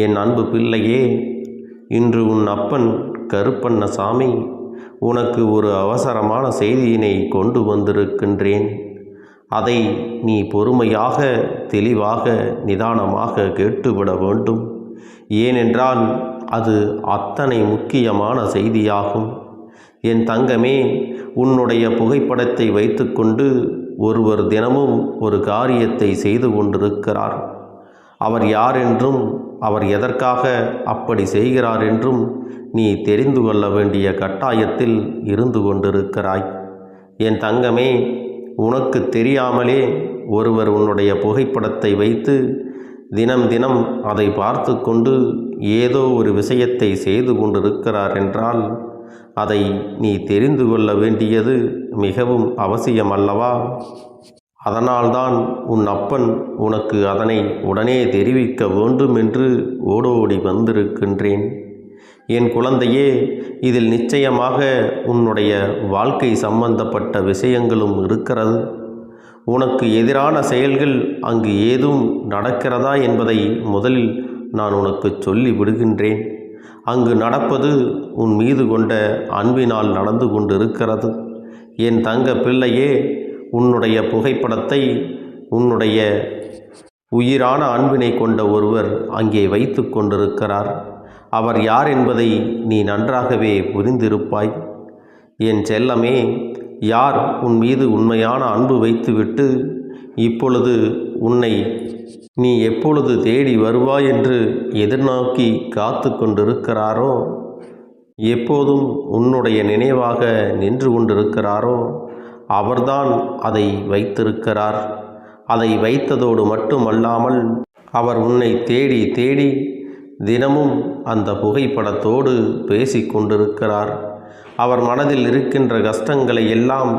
என் அன்பு பிள்ளையே இன்று உன் அப்பன் கருப்பண்ணசாமி உனக்கு ஒரு அவசரமான செய்தியினை கொண்டு வந்திருக்கின்றேன். அதை நீ பொறுமையாக தெளிவாக நிதானமாக கேட்டுவிட வேண்டும். ஏனென்றால் அது அத்தனை முக்கியமான செய்தியாகும். என் தங்கமே உன்னுடைய புகைப்படத்தை வைத்துக்கொண்டு ஒருவர் தினமும் ஒரு காரியத்தை செய்து கொண்டிருக்கிறார். அவர் யார் என்றும் அவர் எதற்காக அப்படி செய்கிறார் என்றும் நீ தெரிந்து கொள்ள வேண்டிய கட்டாயத்தில் இருந்து கொண்டிருக்கிறாய். என் தங்கமே உனக்கு தெரியாமலே ஒருவர் உன்னுடைய புகைப்படத்தை வைத்து தினம் தினம் அதை பார்த்து கொண்டு ஏதோ ஒரு விஷயத்தை செய்து கொண்டிருக்கிறார் என்றால் அதை நீ தெரிந்து கொள்ள வேண்டியது மிகவும் அவசியம் அல்லவா அதனால்தான் உன் அப்பன் உனக்கு அதனை உடனே தெரிவிக்க வேண்டும் என்று ஓடோடி வந்திருக்கின்றேன். என் குழந்தையே இதில் நிச்சயமாக உன்னுடைய வாழ்க்கை சம்பந்தப்பட்ட விஷயங்களும் இருக்கிறது. உனக்கு எதிரான செயல்கள் அங்கு ஏதும் நடக்கிறதா என்பதை முதலில் நான் உனக்கு சொல்லி விடுகின்றேன் அங்கு நடப்பது உன் மீது கொண்ட அன்பினால் நடந்து கொண்டிருக்கிறது. என் தங்க பிள்ளையே உன்னுடைய புகைப்படத்தை உன்னுடைய உயிரான அன்பினை கொண்ட ஒருவர் அங்கே வைத்து கொண்டிருக்கிறார். அவர் யார் என்பதை நீ நன்றாகவே புரிந்திருப்பாய். என் செல்லமே யார் உன் மீது உண்மையான அன்பு வைத்துவிட்டு இப்பொழுது உன்னை நீ எப்பொழுது தேடி வருவாய் என்று எதிர்நோக்கி காத்து கொண்டிருக்கிறாரோ? எப்போதும் உன்னுடைய நினைவாக நின்று கொண்டிருக்கிறாரோ? அவர்தான் அதை வைத்திருக்கிறார். அதை வைத்ததோடு மட்டுமல்லாமல் அவர் உன்னை தேடி தேடி தினமும் அந்த புகைப்படத்தோடு பேசி கொண்டிருக்கிறார். அவர் மனதில் இருக்கின்ற கஷ்டங்களை எல்லாம்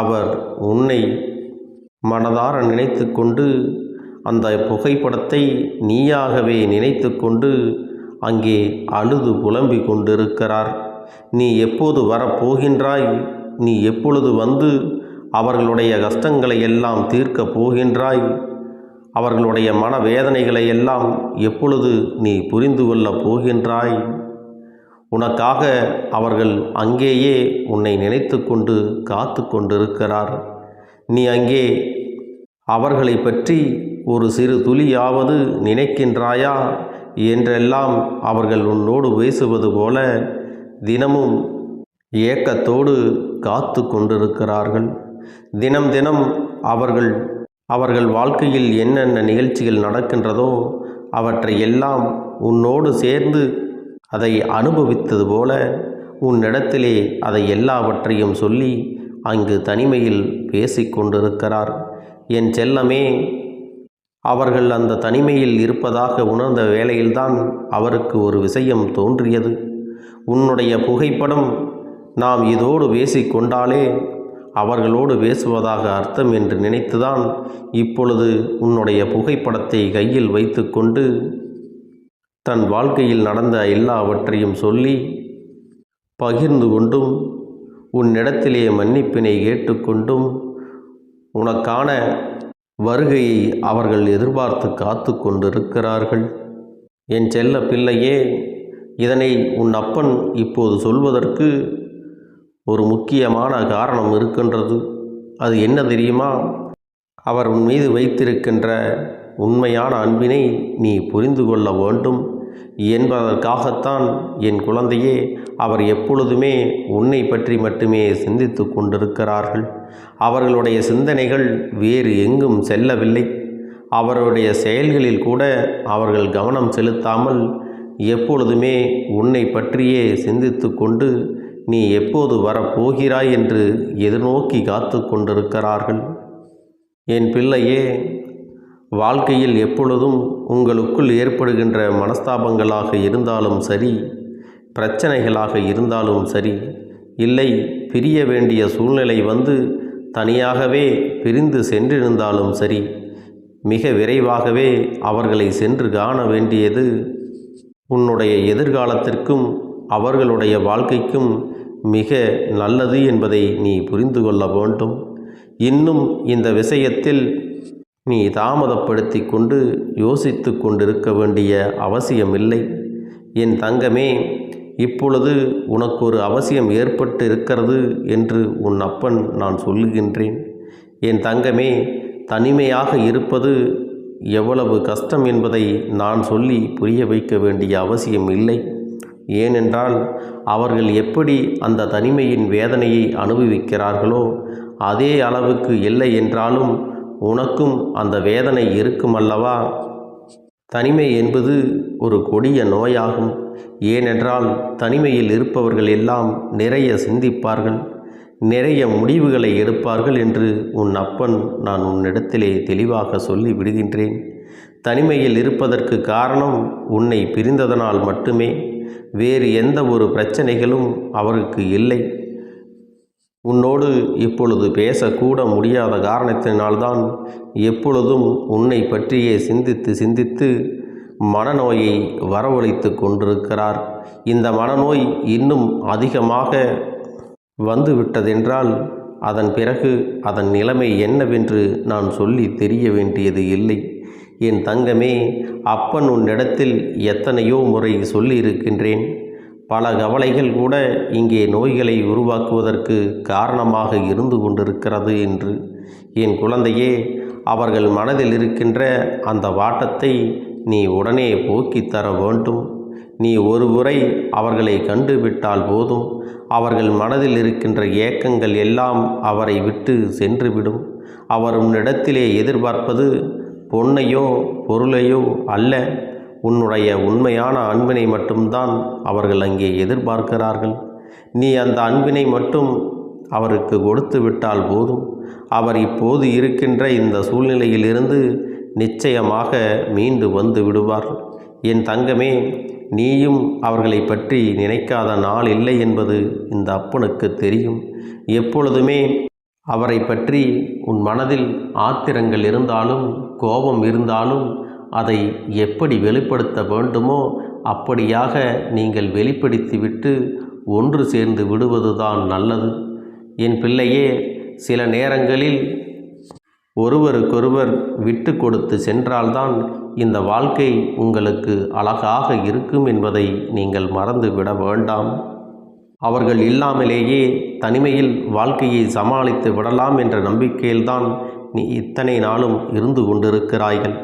அவர் உன்னை மனதார நினைத்து கொண்டு அந்த புகைப்படத்தை நீயாகவே நினைத்து கொண்டு அங்கே அழுது புலம்பிக் கொண்டிருக்கிறார். நீ எப்போது வரப்போகின்றாய்? நீ எப்பொழுது வந்து அவர்களுடைய கஷ்டங்களை எல்லாம் தீர்க்கப் போகின்றாய்? அவர்களுடைய மனவேதனைகளை எல்லாம் எப்பொழுது நீ புரிந்து கொள்ளப் போகின்றாய்? உனக்காக அவர்கள் அங்கேயே உன்னை நினைத்து கொண்டு காத்து கொண்டிருக்கிறார். நீ அங்கே அவர்களை பற்றி ஒரு சிறு துளியாவது நினைக்கின்றாயா? என்றெல்லாம் அவர்கள் உன்னோடு பேசுவது போல தினமும் ஏக்கத்தோடு காத்து கொண்டிருக்கிறார்கள். தினம் தினம் அவர்கள் அவர்கள் வாழ்க்கையில் என்னென்ன நிகழ்ச்சிகள் நடக்கின்றதோ அவற்றை எல்லாம் உன்னோடு சேர்ந்து அதை அனுபவித்தது போல உன்னிடத்திலே அதை எல்லாவற்றையும் சொல்லி அங்கு தனிமையில் பேசிக்கொண்டிருக்கிறார் என் செல்லமே அவர்கள் அந்த தனிமையில் இருப்பதாக உணர்ந்த வேளையில்தான் அவருக்கு ஒரு விஷயம் தோன்றியது. உன்னுடைய புகைப்படம் நாம் இதோடு பேசிக்கொண்டாலே அவர்களோடு பேசுவதாக அர்த்தம் என்று நினைத்துதான் இப்பொழுது உன்னுடைய புகைப்படத்தை கையில் வைத்துக்கொண்டு தன் வாழ்க்கையில் நடந்த எல்லாவற்றையும் சொல்லி பகிர்ந்து கொண்டும் உன்னிடத்திலே மன்னிப்பினை கேட்டுக்கொண்டும் உனக்கான வருகையை அவர்கள் எதிர்பார்த்து காத்து கொண்டிருக்கிறார்கள். என் செல்ல பிள்ளையே இதனை உன் அப்பன் இப்போது சொல்வதற்கு ஒரு முக்கியமான காரணம் இருக்கின்றது. அது என்ன தெரியுமா? அவர் உன் மீது வைத்திருக்கின்ற உண்மையான அன்பினை நீ புரிந்து கொள்ள வேண்டும். என்பதற்காகத்தான் என் குழந்தையே அவர் எப்பொழுதுமே உன்னை பற்றி மட்டுமே சிந்தித்து கொண்டிருக்கிறார்கள். அவர்களுடைய சிந்தனைகள் வேறு எங்கும் செல்லவில்லை. அவருடைய செயல்களில் கூட அவர்கள் கவனம் செலுத்தாமல் எப்பொழுதுமே உன்னை பற்றியே சிந்தித்து கொண்டு நீ எப்போது வரப்போகிறாய் என்று எதிர்நோக்கி காத்து கொண்டிருக்கிறார்கள். என் பிள்ளையே வாழ்க்கையில் எப்பொழுதும் உங்களுக்குள் ஏற்படுகின்ற மனஸ்தாபங்களாக இருந்தாலும் சரி பிரச்சனைகளாக இருந்தாலும் சரி இல்லை பிரிய வேண்டிய சூழ்நிலை வந்து தனியாகவே பிரிந்து சென்றிருந்தாலும் சரி மிக விரைவாகவே அவர்களை சென்று காண வேண்டியது உன்னுடைய எதிர்காலத்திற்கும் அவர்களுடைய வாழ்க்கைக்கும் மிக நல்லது என்பதை நீ புரிந்து கொள்ள வேண்டும். இன்னும் இந்த விஷயத்தில் நீ தாமதப்படுத்தி கொண்டு யோசித்து கொண்டிருக்க வேண்டிய அவசியமில்லை. என் தங்கமே இப்பொழுது உனக்கு ஒரு அவசியம் ஏற்பட்டு இருக்கிறது என்று உன் அப்பன் நான் சொல்லுகின்றேன். என் தங்கமே தனிமையாக இருப்பது எவ்வளவு கஷ்டம் என்பதை நான் சொல்லி புரிய வைக்க வேண்டிய அவசியம் இல்லை ஏனென்றால் அவர்கள் எப்படி அந்த தனிமையின் வேதனையை அனுபவிக்கிறார்களோ அதே அளவுக்கு இல்லை என்றாலும் உனக்கும் அந்த வேதனை இருக்கும் அல்லவா தனிமை என்பது ஒரு கொடிய நோயாகும். ஏனென்றால் தனிமையில் இருப்பவர்கள் எல்லாம் நிறைய சிந்திப்பார்கள் நிறைய முடிவுகளை எடுப்பார்கள் என்று உன் அப்பன் நான் உன்னிடத்திலே தெளிவாக சொல்லி விடுகின்றேன். தனிமையில் இருப்பதற்கு காரணம் உன்னை பிரிந்ததனால் மட்டுமே. வேறு எந்த ஒரு பிரச்சனைகளும் அவருக்கு இல்லை. உன்னோடு இப்பொழுது பேசக்கூட முடியாத காரணத்தினால்தான் எப்பொழுதும் உன்னை பற்றியே சிந்தித்து சிந்தித்து மனநோயை வரவழைத்து கொண்டிருக்கிறார். இந்த மனநோய் இன்னும் அதிகமாக வந்துவிட்டதென்றால் அதன் பிறகு அதன் நிலைமை என்னவென்று நான் சொல்லி தெரிய வேண்டியது இல்லை. என் தங்கமே அப்பன் உன்னிடத்தில் எத்தனையோ முறை சொல்லியிருக்கின்றேன். பல கவலைகள் கூட இங்கே நோய்களை உருவாக்குவதற்கு காரணமாக இருந்து கொண்டிருக்கிறது என்று. என் குழந்தையே அவர்கள் மனதில் இருக்கின்ற அந்த வாட்டத்தை நீ உடனே போக்கித் தர வேண்டும். நீ ஒரு முறை அவர்களை கண்டுவிட்டால் போதும். அவர்கள் மனதில் இருக்கின்ற ஏக்கங்கள் எல்லாம் அவரை விட்டு சென்றுவிடும். அவர் உன்னிடத்திலே எதிர்பார்ப்பது பொன்னையோ பொருளையோ அல்ல உன்னுடைய உண்மையான அன்பினை மட்டும்தான் அவர்கள் அங்கே எதிர்பார்க்கிறார்கள். நீ அந்த அன்பினை மட்டும் அவருக்கு கொடுத்து விட்டால் போதும். அவர் இப்போது இருக்கின்ற இந்த சூழ்நிலையிலிருந்து நிச்சயமாக மீண்டு வந்து விடுவார். என் தங்கமே நீயும் அவர்களை பற்றி நினைக்காத நாள் இல்லை என்பது இந்த அப்பனுக்கு தெரியும். எப்பொழுதுமே அவரை பற்றி உன் மனதில் ஆத்திரங்கள் இருந்தாலும் கோபம் இருந்தாலும் அதை எப்படி வெளிப்படுத்த வேண்டுமோ அப்படியாக நீங்கள் வெளிப்படுத்திவிட்டு ஒன்று சேர்ந்து விடுவதுதான் நல்லது. என் பிள்ளையே சில நேரங்களில் ஒருவருக்கொருவர் விட்டு கொடுத்து சென்றால்தான் இந்த வாழ்க்கை உங்களுக்கு அழகாக இருக்கும் என்பதை நீங்கள் மறந்துவிட வேண்டாம். அவர்கள் இல்லாமலேயே தனிமையில் வாழ்க்கையை சமாளித்து விடலாம் என்ற நம்பிக்கையில்தான் நீ இத்தனை நாளும் இருந்து கொண்டிருக்கிறாய்கள்.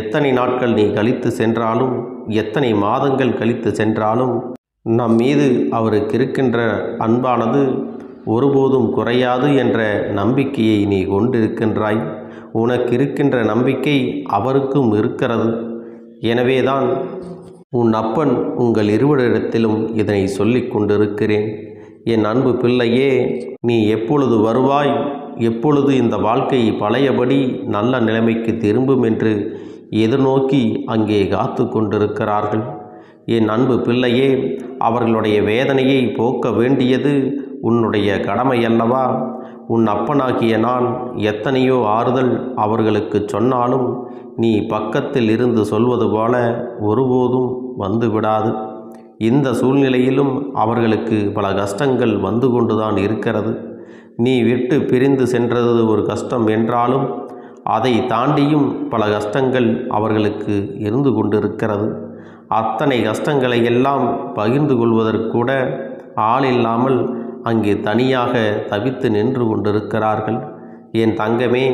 எத்தனை நாட்கள் நீ கழித்து சென்றாலும் எத்தனை மாதங்கள் கழித்து சென்றாலும் நம் மீது அவருக்கு இருக்கின்ற அன்பானது ஒருபோதும் குறையாது என்ற நம்பிக்கையை நீ கொண்டிருக்கின்றாய். உனக்கு இருக்கின்ற நம்பிக்கை அவருக்கும் இருக்கிறது. எனவேதான் உன் அப்பன் உங்கள் இருவரிடத்திலும் இதனை சொல்லிக் கொண்டிருக்கிறேன். என் அன்பு பிள்ளையே நீ எப்பொழுது வருவாய்? எப்பொழுது இந்த வாழ்க்கை பழையபடி நல்ல நிலைமைக்கு திரும்பும் என்று எதிர்நோக்கி அங்கே காத்து கொண்டிருக்கிறார்கள். என் அன்பு பிள்ளையே அவர்களுடைய வேதனையை போக்க வேண்டியது உன்னுடைய கடமை அல்லவா? உன் அப்பனாகிய நான் எத்தனையோ ஆறுதல் அவர்களுக்கு சொன்னாலும் நீ பக்கத்தில் இருந்து சொல்வது போல ஒருபோதும் வந்து விடாது இந்த சூழ்நிலையிலும் அவர்களுக்கு பல கஷ்டங்கள் வந்து கொண்டுதான் இருக்கிறது. நீ விட்டு பிரிந்து சென்றது ஒரு கஷ்டம் என்றாலும் அதை தாண்டியும் பல கஷ்டங்கள் அவர்களுக்கு இருந்து கொண்டிருக்கிறது. அத்தனை கஷ்டங்களை எல்லாம் பகிர்ந்து கொள்வதற்கூட ஆள் இல்லாமல் அங்கே தனியாக தவித்து நின்று கொண்டிருக்கிறார்கள். என் தங்கமே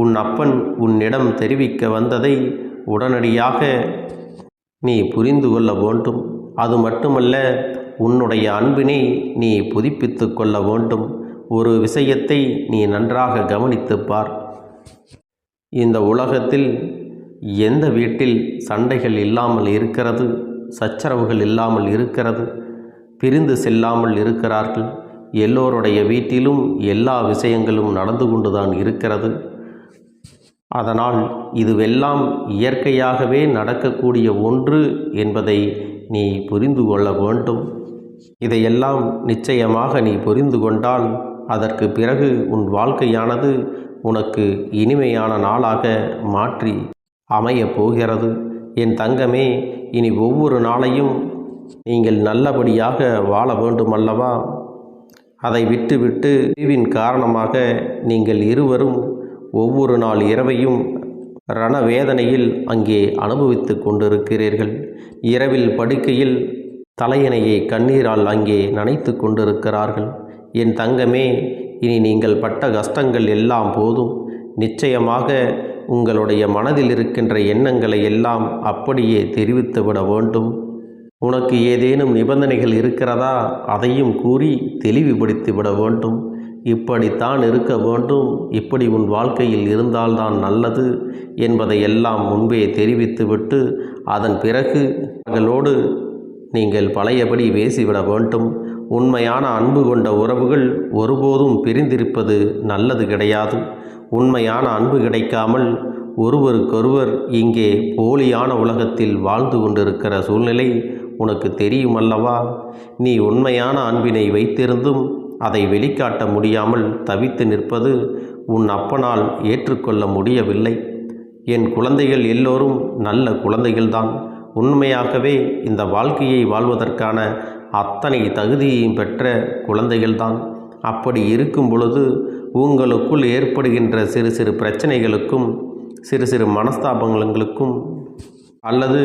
உன் அப்பன் உன்னிடம் தெரிவிக்க வந்ததை உடனடியாக நீ புரிந்து கொள்ள வேண்டும். அது மட்டுமல்ல உன்னுடைய அன்பினை நீ புதுப்பித்து கொள்ள வேண்டும். ஒரு விஷயத்தை நீ நன்றாக கவனித்து பார். இந்த உலகத்தில் எந்த வீட்டில் சண்டைகள் இல்லாமல் இருக்கிறது சச்சரவுகள் இல்லாமல் இருக்கிறது பிரிந்து செல்லாமல் இருக்கிறார்கள் எல்லோருடைய வீட்டிலும் எல்லா விஷயங்களும் நடந்து கொண்டுதான் இருக்கிறது. அதனால் இதுவெல்லாம் இயற்கையாகவே நடக்கக்கூடிய ஒன்று என்பதை நீ புரிந்து கொள்ள வேண்டும். இதையெல்லாம் நிச்சயமாக நீ புரிந்து கொண்டால் அதற்கு பிறகு உன் வாழ்க்கையானது உனக்கு இனிமையான நாளாக மாற்றி அமையப் போகிறது. என் தங்கமே இனி ஒவ்வொரு நாளையும் நீங்கள் நல்லபடியாக வாழ வேண்டுமல்லவா? அதை விட்டுவிட்டு பிரிவின் காரணமாக நீங்கள் இருவரும் ஒவ்வொரு நாள் இரவையும் ரணவேதனையில் அங்கே அனுபவித்து கொண்டிருக்கிறீர்கள். இரவில் படுக்கையில் தலையணையை கண்ணீரால் அங்கே நனைத்து கொண்டிருக்கிறார்கள். என் தங்கமே இனி நீங்கள் பட்ட கஷ்டங்கள் எல்லாம் போதும். நிச்சயமாக உங்களுடைய மனதில் இருக்கின்ற எண்ணங்களை எல்லாம் அப்படியே தெரிவித்து விட வேண்டும். உனக்கு ஏதேனும் நிபந்தனைகள் இருக்கிறதா? அதையும் கூறி தெளிவுபடுத்திவிட வேண்டும். இப்படித்தான் இருக்க வேண்டும். இப்படி உன் வாழ்க்கையில் இருந்தால்தான் நல்லது என்பதை எல்லாம் முன்பே தெரிவித்துவிட்டு அதன் பிறகு அவர்களோடு நீங்கள் பழையபடி பேசிவிட வேண்டும். உண்மையான அன்பு கொண்ட உறவுகள் ஒருபோதும் பிரிந்திருப்பது நல்லது கிடையாது. உண்மையான அன்பு கிடைக்காமல் ஒருவருக்கொருவர் இங்கே போலியான உலகத்தில் வாழ்ந்து கொண்டிருக்கிற சூழ்நிலை உனக்கு தெரியுமல்லவா? நீ உண்மையான அன்பினை வைத்திருந்தும் அதை வெளிக்காட்ட முடியாமல் தவித்து நிற்பது உன் அப்பனால் ஏற்றுக்கொள்ள முடியவில்லை. என் குழந்தைகள் எல்லோரும் நல்ல குழந்தைகள்தான். உண்மையாகவே இந்த வாழ்க்கையை வாழ்வதற்கான அத்தனை தகுதியையும் பெற்ற குழந்தைகள்தான். அப்படி இருக்கும் பொழுது உங்களுக்குள் ஏற்படுகின்ற சிறு சிறு பிரச்சனைகளுக்கும் சிறு சிறு மனஸ்தாபங்களுக்கும் அல்லது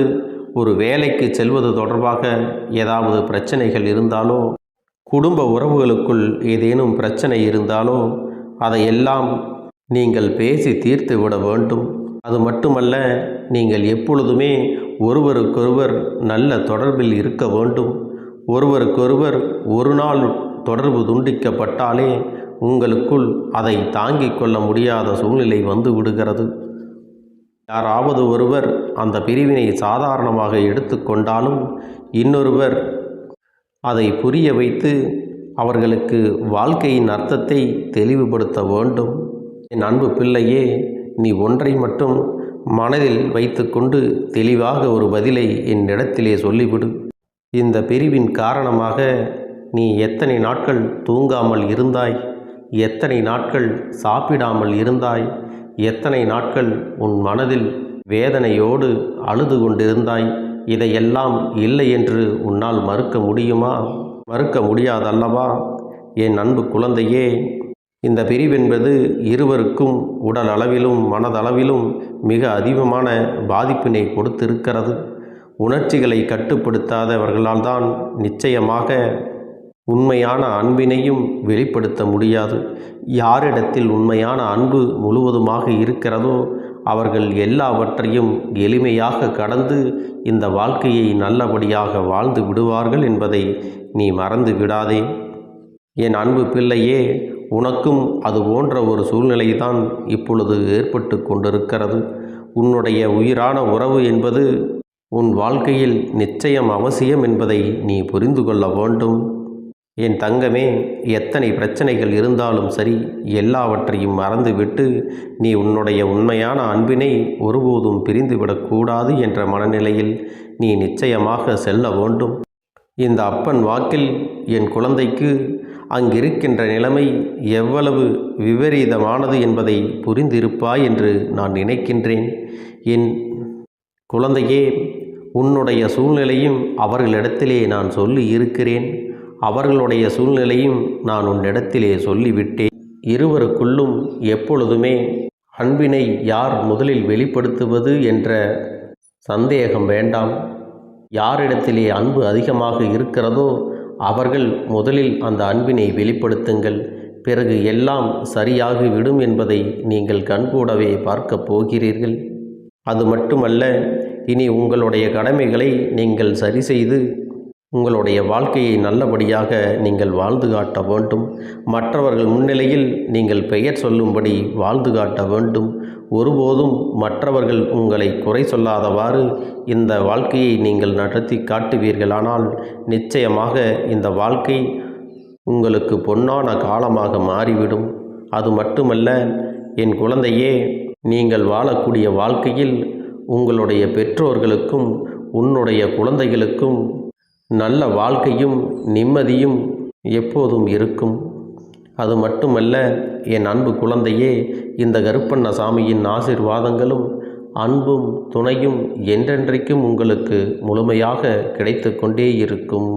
ஒரு வேலைக்கு செல்வது தொடர்பாக ஏதாவது பிரச்சனைகள் இருந்தாலோ குடும்ப உறவுகளுக்குள் ஏதேனும் பிரச்சனை இருந்தாலோ அதையெல்லாம் நீங்கள் பேசி தீர்த்து விட வேண்டும். அது மட்டுமல்ல நீங்கள் எப்பொழுதுமே ஒருவருக்கொருவர் நல்ல தொடர்பில் இருக்க வேண்டும். ஒருவருக்கொருவர் ஒரு நாள் தொடர்பு துண்டிக்கப்பட்டாலே உங்களுக்குள் அதை தாங்கிக் கொள்ள முடியாத சூழ்நிலை வந்து விடுகிறது. யாராவது ஒருவர் அந்த பிரிவினை சாதாரணமாக எடுத்துக்கொண்டாலும் இன்னொருவர் அதை புரிய வைத்து அவர்களுக்கு வாழ்க்கையின் அர்த்தத்தை தெளிவுபடுத்த வேண்டும். என் அன்பு பிள்ளையே நீ ஒன்றை மட்டும் மனதில் வைத்துக்கொண்டு தெளிவாக ஒரு பதிலை என்னிடத்திலே சொல்லிவிடு. இந்த பிரிவின் காரணமாக நீ எத்தனை நாட்கள் தூங்காமல் இருந்தாய்? எத்தனை நாட்கள் சாப்பிடாமல் இருந்தாய்? எத்தனை நாட்கள் உன் மனதில் வேதனையோடு அழுது கொண்டிருந்தாய்? இதையெல்லாம் இல்லை என்று உன்னால் மறுக்க முடியுமா? மறுக்க முடியாதல்லவா? என் அன்பு குழந்தையே இந்த பிரிவென்பது இருவருக்கும் உடல் அளவிலும் மனதளவிலும் மிக அதிகமான பாதிப்பினை கொடுத்திருக்கிறது. உணர்ச்சிகளை கட்டுப்படுத்தாதவர்களால் தான் நிச்சயமாக உண்மையான அன்பினையும் வெளிப்படுத்த முடியாது. யாரிடத்தில் உண்மையான அன்பு முழுவதுமாக இருக்கிறதோ அவர்கள் எல்லாவற்றையும் எளிமையாக கடந்து இந்த வாழ்க்கையை நல்லபடியாக வாழ்ந்து விடுவார்கள் என்பதை நீ மறந்து விடாதே என் அன்பு பிள்ளையே உனக்கும் அது போன்ற ஒரு சூழ்நிலை தான் இப்பொழுது ஏற்பட்டு கொண்டிருக்கிறது. உன்னுடைய உயிரான உறவு என்பது உன் வாழ்க்கையில் நிச்சயம் அவசியம் என்பதை நீ புரிந்து கொள்ள வேண்டும். என் தங்கமே எத்தனை பிரச்சனைகள் இருந்தாலும் சரி எல்லாவற்றையும் மறந்துவிட்டு நீ உன்னுடைய உண்மையான அன்பினை ஒருபோதும் பிரிந்துவிடக்கூடாது என்ற மனநிலையில் நீ நிச்சயமாக செல்ல வேண்டும். இந்த அப்பன் வாக்கில் என் குழந்தைக்கு அங்கிருக்கின்ற நிலைமை எவ்வளவு விபரீதமானது என்பதை புரிந்திருப்பாய் என்று நான் நினைக்கின்றேன். என் குழந்தையே உன்னுடைய சூழ்நிலையும் அவர்களிடத்திலே நான் சொல்லி இருக்கிறேன். அவர்களுடைய சூழ்நிலையும் நான் உன்னிடத்திலே சொல்லிவிட்டேன். இருவருக்குள்ளும் எப்பொழுதுமே அன்பினை யார் முதலில் வெளிப்படுத்துவது என்ற சந்தேகம் வேண்டாம். யாரிடத்திலே அன்பு அதிகமாக இருக்கிறதோ அவர்கள் முதலில் அந்த அன்பினை வெளிப்படுத்துங்கள். பிறகு எல்லாம் சரியாகிவிடும் என்பதை நீங்கள் கண்கூடவே பார்க்கப் போகிறீர்கள். அது மட்டுமல்ல இனி உங்களுடைய கடமைகளை நீங்கள் சரி செய்து உங்களுடைய வாழ்க்கையை நல்லபடியாக நீங்கள் வாழ்ந்து காட்ட வேண்டும். மற்றவர்கள் முன்னிலையில் நீங்கள் பெயர் சொல்லும்படி வாழ்ந்து காட்ட வேண்டும். ஒருபோதும் மற்றவர்கள் உங்களை குறை சொல்லாதவாறு இந்த வாழ்க்கையை நீங்கள் நடத்தி காட்டுவீர்களானால் நிச்சயமாக இந்த வாழ்க்கை உங்களுக்கு பொன்னான காலமாக மாறிவிடும். அது மட்டுமல்ல என் குழந்தையே நீங்கள் வாழக்கூடிய வாழ்க்கையில் உங்களுடைய பெற்றோர்களுக்கும் உன்னுடைய குழந்தைகளுக்கும் நல்ல வாழ்க்கையும் நிம்மதியும் எப்போதும் இருக்கும். அது மட்டுமல்ல என் அன்பு குழந்தையே இந்த கருப்பண்ண சாமியின் ஆசிர்வாதங்களும் அன்பும் துணையும் என்றென்றைக்கும் உங்களுக்கு முழுமையாக கிடைத்து கொண்டே இருக்கும்.